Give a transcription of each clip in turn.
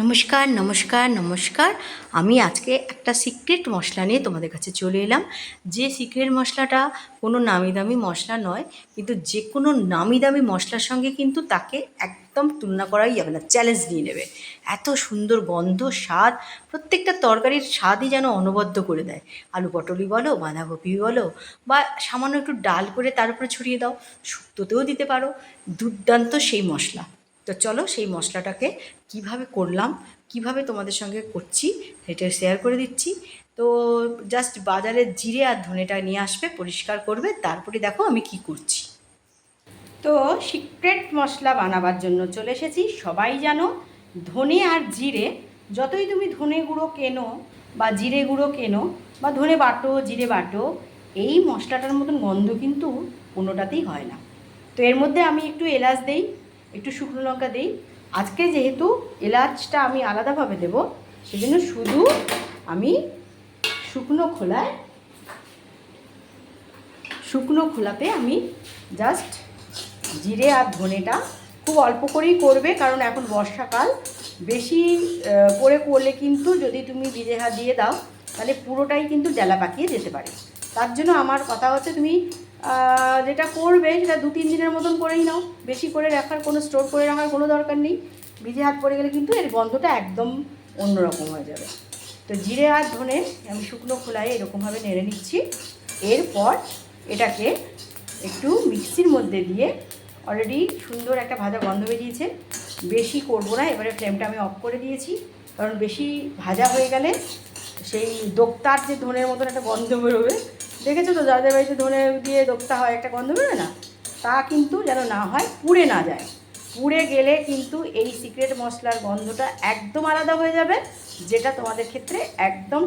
নমস্কার নমস্কার নমস্কার। আমি আজকে একটা সিক্রেট মশলা নিয়ে তোমাদের কাছে চলে এলাম। যে সিক্রেট মশলাটা কোনো নামি দামি মশলা নয়, কিন্তু যে কোনো নামি দামি মশলার সঙ্গে কিন্তু তাকে একদম তুলনা করাই যাবে না চ্যালেঞ্জ নিয়ে নেবে। এত সুন্দর গন্ধ, স্বাদ, প্রত্যেকটা তরকারির স্বাদই যেন অনবদ্য করে দেয়। আলু পটলি বলো, বাঁধাকপি বলো, বা সামান্য একটু ডাল করে তার উপরে ছড়িয়ে দাও, শুক্তোতেও দিতে পারো। দুর্দান্ত সেই মশলা। তো চলো সেই মশলাটাকে কীভাবে করলাম, কীভাবে তোমাদের সঙ্গে করছি সেটা শেয়ার করে দিচ্ছি। তো জাস্ট বাজারে জিরে আর ধনেটা নিয়ে আসবে, পরিষ্কার করবে, তারপরে দেখো আমি কি করছি। তো সিক্রেট মশলা বানাবার জন্য চলে এসেছি, সবাই জানো ধনে আর জিরে, যতই তুমি ধনে গুঁড়ো কেনো বা জিরে গুঁড়ো কেনো বা ধনে বাটো, জিরে বাটো, এই মশলাটার মতন গন্ধ কিন্তু কোনোটাতেই হয় না। তো এর মধ্যে আমি একটু এলাচ দেই একটু শুকনো লঙ্কা দিই। আজকে যেহেতু এলাচটা আমি আলাদাভাবে দেব, সেজন্য শুধু আমি শুকনো খোলায়, শুকনো খোলাতে আমি জাস্ট জিরে আর ধনেটা খুব অল্প করেই করবে, কারণ এখন বর্ষাকাল। বেশি করে করলে কিন্তু যদি তুমি হাত দিয়ে দাও, তাহলে পুরোটাই কিন্তু ডেলা পাকিয়ে যেতে পারে। তার জন্য আমার কথা হচ্ছে তুমি যেটা করবে সেটা দু, তিন দিনের মতন করেই নাও। বেশি করে রাখার, কোনো স্টোর করে রাখার কোনো দরকার নেই। ভিজে হাত পড়ে গেলে কিন্তু এর গন্ধটা একদম অন্যরকম হয়ে যাবে। তো জিরে আর ধনে আমি শুকনো খোলায় এরকমভাবে নেড়ে নিচ্ছি। এরপর এটাকে একটু মিক্সির মধ্যে দিয়ে অলরেডি সুন্দর একটা ভাজা গন্ধ বেরিয়েছে। বেশি করব না, এবারে ফ্লেমটা আমি অফ করে দিয়েছি। কারণ বেশি ভাজা হয়ে গেলে সেই দোক্তার যে ধনের মতন একটা গন্ধ বেরোবে দেখেছ তো, যাদের বাড়িতে ধনে দিয়ে দোক্তা হয়, একটা গন্ধ বেরোয় না? তা কিন্তু যেন না হয়, পুড়ে না যায়। পুড়ে গেলে কিন্তু এই সিক্রেট মশলার গন্ধটা একদম আলাদা হয়ে যাবে, যেটা তোমাদের ক্ষেত্রে একদম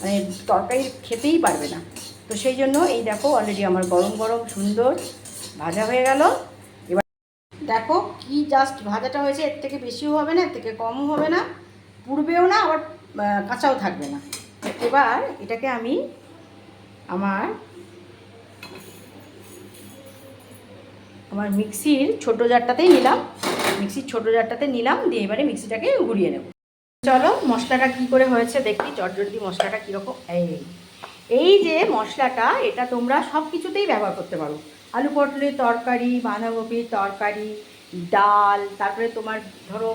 মানে তরকারি খেতেই পারবে না। তো সেই জন্য এই দেখো অলরেডি আমার গরম গরম সুন্দর ভাজা হয়ে গেল। এবার দেখো কি জাস্ট ভাজাটা হয়েছে, এর থেকে বেশিও হবে না, এর থেকে কমও হবে না, পুড়বেও না, আবার কাঁচাও থাকবে না। এবার এটাকে আমি আমার আমার মিক্সির ছোট জারটাতেই নিলাম। মিক্সির ছোট জারটাতে নিলাম, দিয়ে এবারে মিক্সিটাকে ঘুরিয়ে নেব। চলো মশলাটা কি করে হয়েছে দেখি, চটজলদি মশলাটা কীরকম। এই এই যে মশলাটা, এটা তোমরা সব কিছুতেই ব্যবহার করতে পারো। আলু পটলের তরকারি, বাঁধাকপির তরকারি, ডাল, তারপরে তোমার ধরো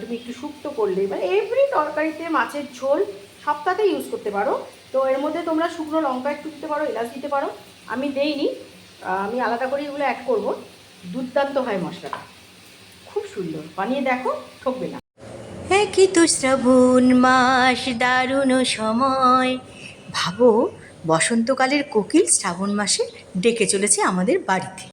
তুমি একটু শুক্তো করলে মানে এভরি তরকারিতে মাছের ঝোল সবটাতে ইউজ করতে পারো। তো এর মধ্যে তোমরা শুকনো লঙ্কা একটু দিতে পারো, এলাচ দিতে পারো। আমি দেইনি আমি আলাদা করে এগুলো অ্যাড করব। দুর্দান্ত হয় মশলাটা। খুব সুন্দর। বানিয়ে দেখো, ঠকবে না। একই তো শ্রাবণ মাস, দারুণ সময়। ভাবো, বসন্তকালের কোকিল শ্রাবণ মাসে ডেকে চলেছে আমাদের বাড়িতে।